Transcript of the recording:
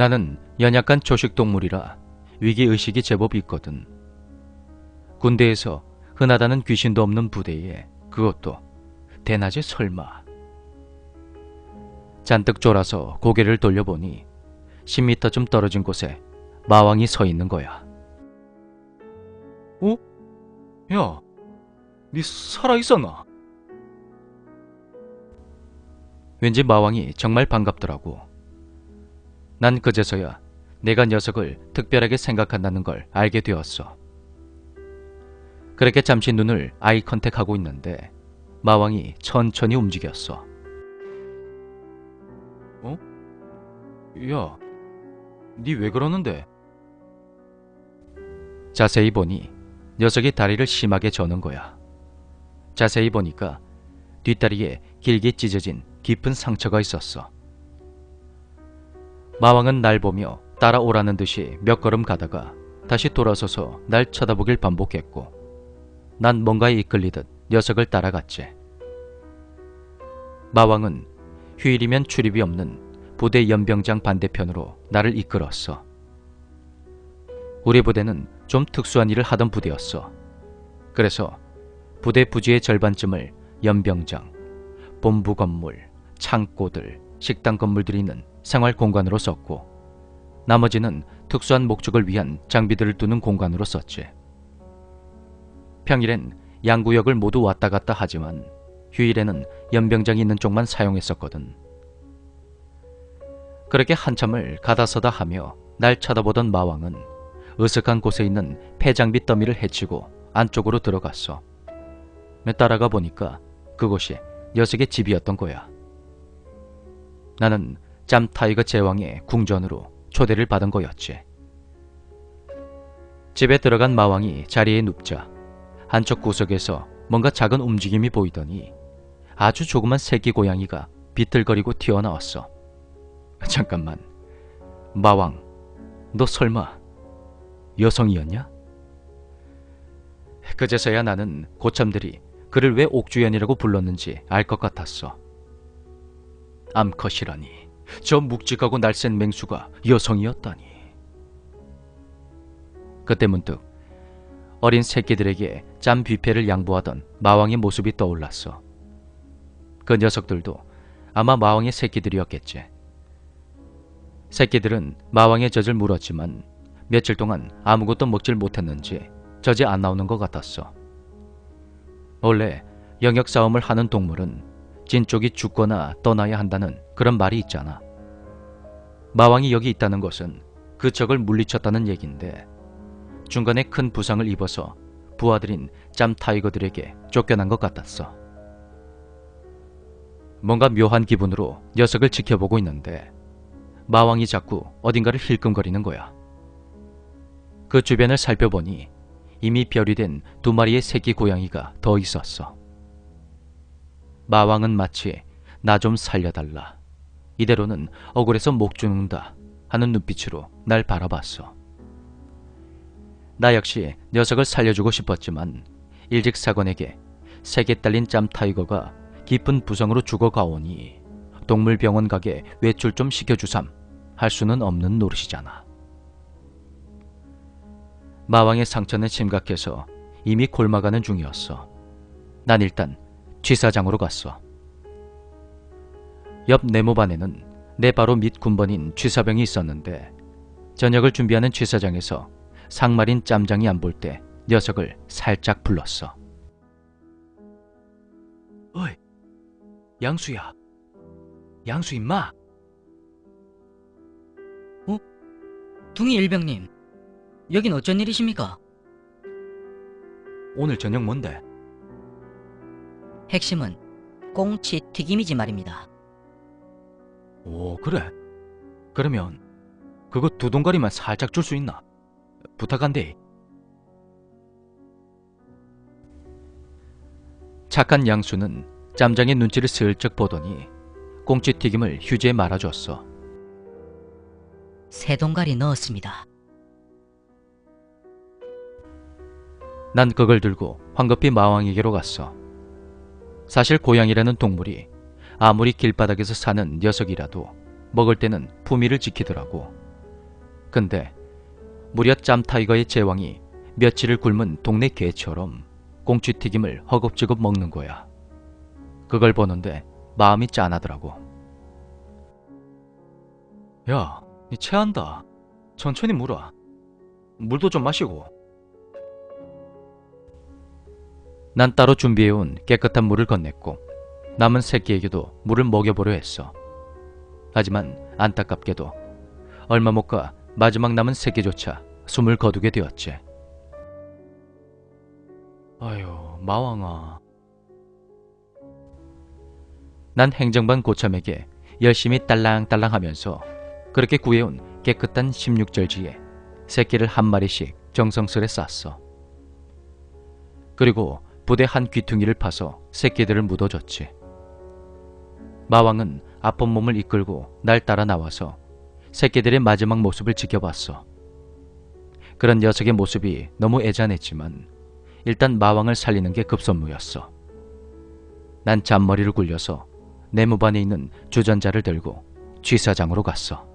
나는 연약한 초식동물이라 위기의식이 제법 있거든. 군대에서 흔하다는 귀신도 없는 부대에 그것도 대낮에 설마. 잔뜩 쫄아서 고개를 돌려보니 10미터쯤 떨어진 곳에 마왕이 서 있는 거야. 어? 야, 니 살아있었나? 왠지 마왕이 정말 반갑더라고. 난 그제서야 내가 녀석을 특별하게 생각한다는 걸 알게 되었어. 그렇게 잠시 눈을 아이 컨택하고 있는데 마왕이 천천히 움직였어. 어? 야, 니 왜 그러는데? 자세히 보니 녀석이 다리를 심하게 저는 거야. 자세히 보니까 뒷다리에 길게 찢어진 깊은 상처가 있었어. 마왕은 날 보며 따라오라는 듯이 몇 걸음 가다가 다시 돌아서서 날 쳐다보길 반복했고 난 뭔가에 이끌리듯 녀석을 따라갔지. 마왕은 휴일이면 출입이 없는 부대 연병장 반대편으로 나를 이끌었어. 우리 부대는 좀 특수한 일을 하던 부대였어. 그래서 부대 부지의 절반쯤을 연병장, 본부 건물, 창고들, 식당 건물들이 있는 생활 공간으로 썼고 나머지는 특수한 목적을 위한 장비들을 두는 공간으로 썼지. 평일엔 양구역을 모두 왔다 갔다 하지만 휴일에는 연병장이 있는 쪽만 사용했었거든. 그렇게 한참을 가다서다 하며 날 쳐다보던 마왕은 으슥한 곳에 있는 폐장비 더미를 헤치고 안쪽으로 들어갔어. 따라가 보니까 그곳이 녀석의 집이었던 거야. 나는 짬 타이거 제왕의 궁전으로 초대를 받은 거였지. 집에 들어간 마왕이 자리에 눕자 한쪽 구석에서 뭔가 작은 움직임이 보이더니 아주 조그만 새끼 고양이가 비틀거리고 튀어나왔어. 잠깐만, 마왕, 너 설마 여성이었냐? 그제서야 나는 고참들이 그를 왜 옥주연이라고 불렀는지 알 것 같았어. 암컷이라니, 저 묵직하고 날쌘 맹수가 여성이었다니. 그때 문득 어린 새끼들에게 짬 뷔페를 양보하던 마왕의 모습이 떠올랐어. 그 녀석들도 아마 마왕의 새끼들이었겠지. 새끼들은 마왕의 젖을 물었지만 며칠 동안 아무것도 먹질 못했는지 젖이 안 나오는 것 같았어. 원래 영역 싸움을 하는 동물은 진 쪽이 죽거나 떠나야 한다는 그런 말이 있잖아. 마왕이 여기 있다는 것은 그 적을 물리쳤다는 얘긴데 중간에 큰 부상을 입어서 부하들인 짬 타이거들에게 쫓겨난 것 같았어. 뭔가 묘한 기분으로 녀석을 지켜보고 있는데 마왕이 자꾸 어딘가를 힐끔거리는 거야. 그 주변을 살펴보니 이미 별이 된 두 마리의 새끼 고양이가 더 있었어. 마왕은 마치 나 좀 살려달라. 이대로는 억울해서 목 죽는다 하는 눈빛으로 날 바라봤어. 나 역시 녀석을 살려주고 싶었지만 일직 사건에게 세개 딸린 짬 타이거가 깊은 부성으로 죽어가오니 동물병원 가게 외출 좀 시켜주삼 할 수는 없는 노릇이잖아. 마왕의 상처는 심각해서 이미 골마가는 중이었어. 난 일단 취사장으로 갔어. 옆 네모반에는 내 바로 밑 군번인 취사병이 있었는데 저녁을 준비하는 취사장에서 상말인 짬장이 안 볼 때 녀석을 살짝 불렀어. 어이, 양수야. 양수 임마. 둥이 일병님, 여긴 어쩐 일이십니까? 오늘 저녁 뭔데? 핵심은 꽁치 튀김이지 말입니다. 오, 그래? 그러면 그거 두 동가리만 살짝 줄 수 있나? 부탁한데. 착한 양수는 짬장의 눈치를 슬쩍 보더니 꽁치 튀김을 휴지에 말아줬어. 세 동가리 넣었습니다. 난 그걸 들고 황급히 마왕에게로 갔어. 사실 고양이라는 동물이 아무리 길바닥에서 사는 녀석이라도 먹을 때는 품위를 지키더라고. 근데 무려 짬타이거의 제왕이 며칠을 굶은 동네 개처럼 꽁치튀김을 허겁지겁 먹는 거야. 그걸 보는데 마음이 짠하더라고. 야, 니 체한다. 천천히 물어. 물도 좀 마시고. 난 따로 준비해온 깨끗한 물을 건넸고 남은 새끼에게도 물을 먹여보려 했어. 하지만 안타깝게도 얼마 못 가 마지막 남은 새끼조차 숨을 거두게 되었지. 아유, 마왕아. 난 행정반 고참에게 열심히 딸랑딸랑 하면서 그렇게 구해온 깨끗한 16절지에 새끼를 한 마리씩 정성스레 쌌어. 그리고 부대 한 귀퉁이를 파서 새끼들을 묻어줬지. 마왕은 아픈 몸을 이끌고 날 따라 나와서 새끼들의 마지막 모습을 지켜봤어. 그런 녀석의 모습이 너무 애잔했지만 일단 마왕을 살리는 게 급선무였어. 난 잔머리를 굴려서 내무반에 있는 주전자를 들고 취사장으로 갔어.